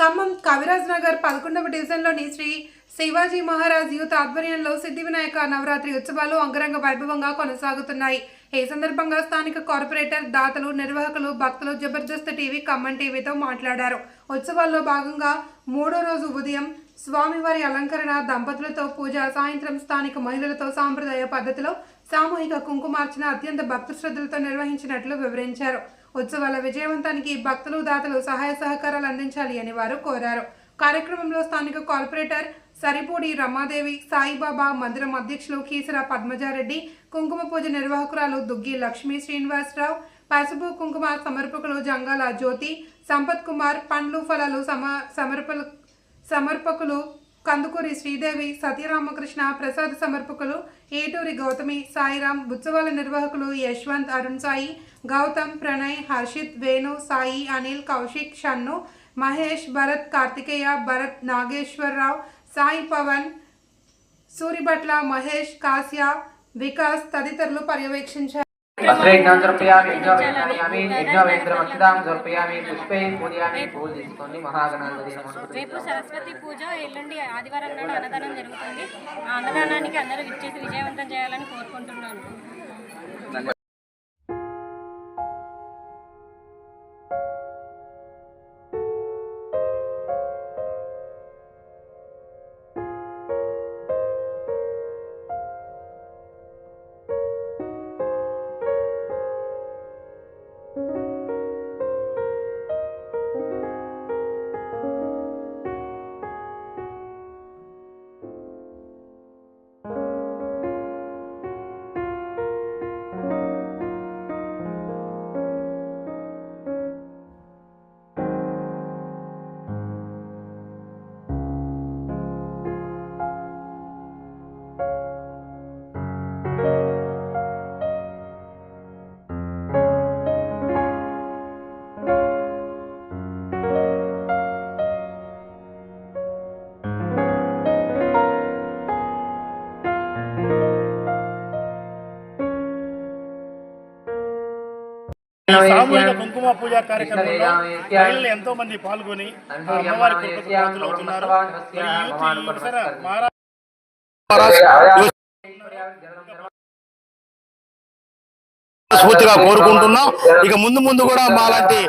ఖమ్మం కవిరాజ్ నగర్ పదకొండవ డివిజన్లోని శ్రీ శివాజీ మహారాజ్ యూత్ ఆధ్వర్యంలో సిద్ధి వినాయక నవరాత్రి ఉత్సవాలు అంగరంగ వైభవంగా కొనసాగుతున్నాయి. ఈ సందర్భంగా స్థానిక కార్పొరేటర్ దాతలు నిర్వాహకులు భక్తులు జబర్దస్త్ టీవీ ఖమ్మం టీవీతో మాట్లాడారు. ఉత్సవాల్లో భాగంగా మూడో రోజు ఉదయం స్వామివారి అలంకరణ దంపతులతో పూజ సాయంత్రం స్థానిక మహిళలతో సాంప్రదాయ పద్ధతిలో సామూహిక కుంకుమార్చన అత్యంత భక్తి శ్రద్ధలతో నిర్వహించినట్లు వివరించారు. ఉత్సవాల విజయవంతానికి భక్తులు దాతలు సహాయ సహకారాలు అందించాలి అని వారు కోరారు. కార్యక్రమంలో స్థానిక కార్పొరేటర్ సరిపూడి రమాదేవి సాయిబాబా మందిరం అధ్యక్షులు కీసర పద్మజారెడ్డి కుంకుమ పూజ నిర్వాహకురాలు దుగ్గి లక్ష్మీ శ్రీనివాసరావు పసుపు కుంకుమ సమర్పకులు జంగాల జ్యోతి సంపత్ కుమార్ పండ్లు ఫలాలు సమ సమర్పలు సమర్పకులు కందుకూరి శ్రీదేవి సతీరామకృష్ణ ప్రసాద్ సమర్పకులు ఏటూరి గౌతమి సాయిరాం ఉత్సవాల నిర్వాహకులు యశ్వంత్ అరుణ్ సాయి గౌతమ్ ప్రణయ్ హర్షిత్ వేణు సాయి అనిల్ కౌశిక్ షన్ను మహేష్ భరత్ కార్తికేయ భరత్ నాగేశ్వరరావు సాయి పవన్ సూరిభట్ల మహేష్ కాశ్య వికాస్ తదితరులు పర్యవేక్షించారు. పూజయామి పూలు మహాగణాధిపతి రేపు సరస్వతి పూజ ఎల్లుండి ఆదివారం నాడు అన్నదానం జరుగుతుంది. ఆ అన్నదానానికి అందరూ విచ్చేసి విజయవంతం చేయాలని కోరుకుంటున్నాను. సామూహిక కుంకుమ పూజ కార్యక్రమంలో మహిళలు ఎంతో మంది పాల్గొని అమ్మవారి కృపకు పాత్రలు అవుతున్నారు. స్ఫూర్తిగా కోరుకుంటున్నాం. ఇక ముందు ముందు కూడా మాలాంటి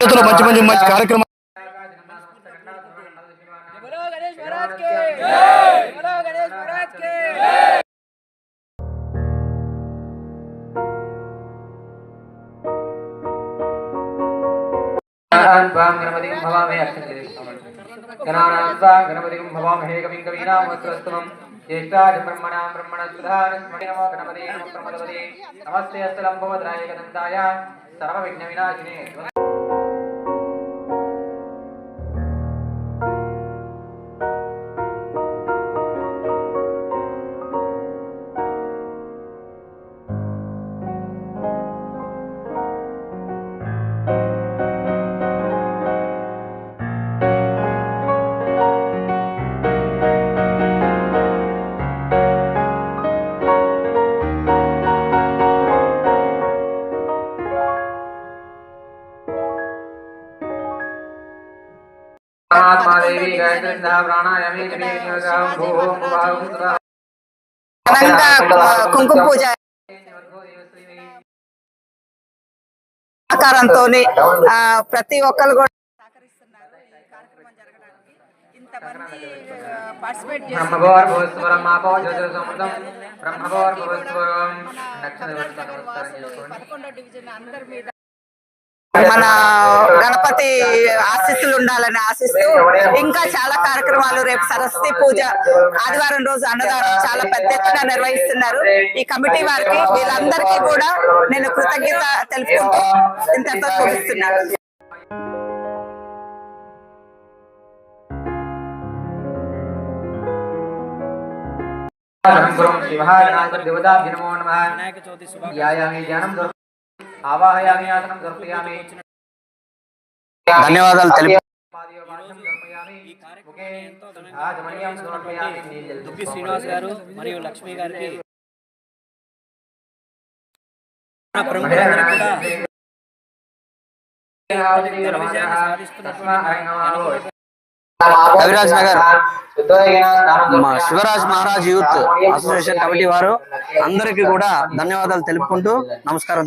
మంచి మంచి మంచి కార్యక్రమాలు గణానాం త్వాం గణపతిం భవామే అక్షంతే గణానాం త్వాం గణపతిం భవామహే కవిం కవీనామస్వస్తమం జ్యేష్ఠాజ బ్రహ్మణాం బ్రహ్మణస్పదానస్మై నమో గణపతే నమో బ్రహ్మపదే నమస్తే అస్సలం భవద్రాయ గదంతాయ సర్వ ప్రాణాయామి వినియోగం కుంకుమ పూజ సహకారంతో ప్రతి ఒక్కరు కూడా సహకరిస్తున్నారు. ఈ కార్యక్రమం జరగడానికి ఇంతమంది పార్టిసిపేట్ పదకొండో డివిజన్ అందరి మీద మన గణపతి ఆశీస్సులు ఉండాలని ఆశిస్తూ ఇంకా చాలా కార్యక్రమాలు రేపు సరస్వతి పూజ ఆదివారం రోజు అన్నదానం చాలా పెద్ద ఎత్తున నిర్వహిస్తున్నారు. ఈ కమిటీ వారికి వీళ్ళందరికీ కూడా నేను కృతజ్ఞత తెలుపుకుంటూ ఇంతతో చూపిస్తున్నాను శివహాగణాధిపతి దేవతాభ్య నమో నమః. ధ్యానం దొర- ఆవాహయామి ఆసనం సమర్పయామి. ధన్యవాదాలు తెలుపు శ్రీనివాస్ గారు మరియు లక్ష్మి గారికి. కవిరాజ్ నగర్. మా Shivaraj Maharaj youth association committee వారు అందరికీ కూడా ధన్యవాదాలు తెలుపుకుంటూ నమస్కారం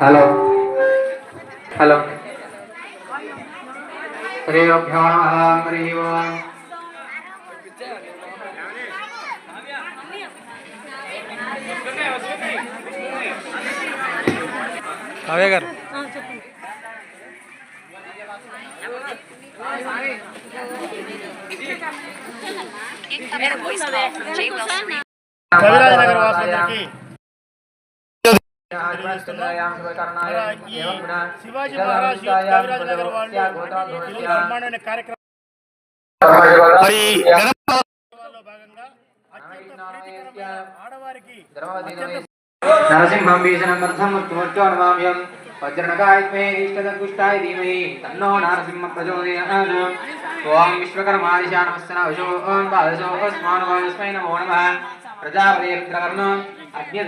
హలో హలో శ్రీభ్యో నమః హరి ఓం కావ్య గారు కవిరాజ్ నగర్ వాసులందరికీ శివాజీ మహారాజ్ యూత్ కవిరాజ్ నగర్ వాళ్ళు బ్రహ్మాండమైన కార్యక్రమం నరసింహం నమామ్యం వజ్రణకాయత్మే ధీమహి తన్నో నారసింహ ప్రచోదయాత్ ఓం విశ్వకర్మాదిశా నమస్తన ఓం పాదశో అస్మాన్ నమో నమో ప్రజాపతి రుద్రకర్ణ అగ్ని